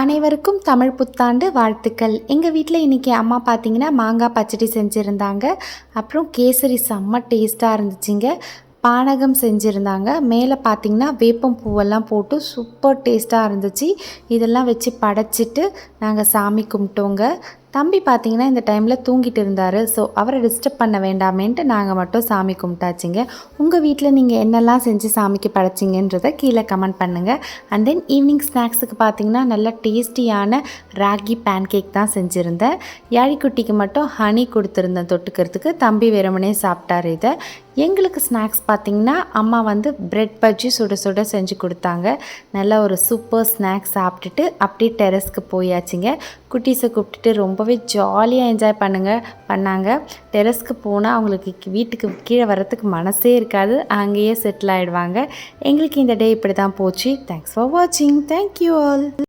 அனைவருக்கும் தமிழ் புத்தாண்டு வாழ்த்துக்கள். எங்கள் வீட்டில் இன்றைக்கி அம்மா பார்த்தீங்கன்னா மாங்காய் பச்சடி செஞ்சுருந்தாங்க. அப்புறம் கேசரி செம்ம டேஸ்ட்டாக இருந்துச்சுங்க. பானகம் செஞ்சுருந்தாங்க. மேலே பார்த்திங்கன்னா வேப்பம் பூவெல்லாம் போட்டு சூப்பர் டேஸ்ட்டாக இருந்துச்சு. இதெல்லாம் வச்சு படைச்சிட்டு நாங்கள் சாமி கும்பிட்டோங்க. தம்பி பார்த்தீங்கன்னா இந்த டைமில் தூங்கிட்டு இருந்தார். ஸோ அவரை டிஸ்டர்ப் பண்ண வேண்டாமேன்ட்டு நாங்கள் மட்டும் சாமி கும்பிட்டாச்சுங்க. உங்கள் வீட்டில் நீங்கள் என்னெல்லாம் செஞ்சு சாமிக்கு படைச்சிங்கன்றதை கீழே கமெண்ட் பண்ணுங்கள் அண்ட் தென் ஈவினிங் ஸ்நாக்ஸுக்கு பார்த்தீங்கன்னா நல்லா டேஸ்டியான ராகி பேன் கேக் தான் செஞ்சுருந்தேன். யாழிக்குட்டிக்கு மட்டும் ஹனி கொடுத்துருந்தேன் தொட்டுக்கிறதுக்கு. தம்பி வெறுமனே சாப்பிட்டாரு இதை. எங்களுக்கு ஸ்நாக்ஸ் பார்த்திங்கன்னா அம்மா வந்து பிரெட் பஜ்ஜி சுட சுட செஞ்சு கொடுத்தாங்க. நல்ல ஒரு சூப்பர் ஸ்நாக்ஸ் சாப்பிட்டுட்டு அப்படியே டெரஸ்க்கு போயாச்சுங்க. குட்டீஸை கூப்பிட்டுட்டு ரொம்பவே ஜாலியாக என்ஜாய் பண்ணுங்க பண்ணாங்க. டெரஸ்க்கு போனால் அவங்களுக்கு வீட்டுக்கு கீழே வர்றதுக்கு மனசே இருக்காது. அங்கேயே செட்டில் ஆகிடுவாங்க எங்களுக்கு இந்த டே இப்படி தான் போச்சு தேங்க்ஸ் ஃபார் வாட்சிங் தேங்க்யூ ஆல்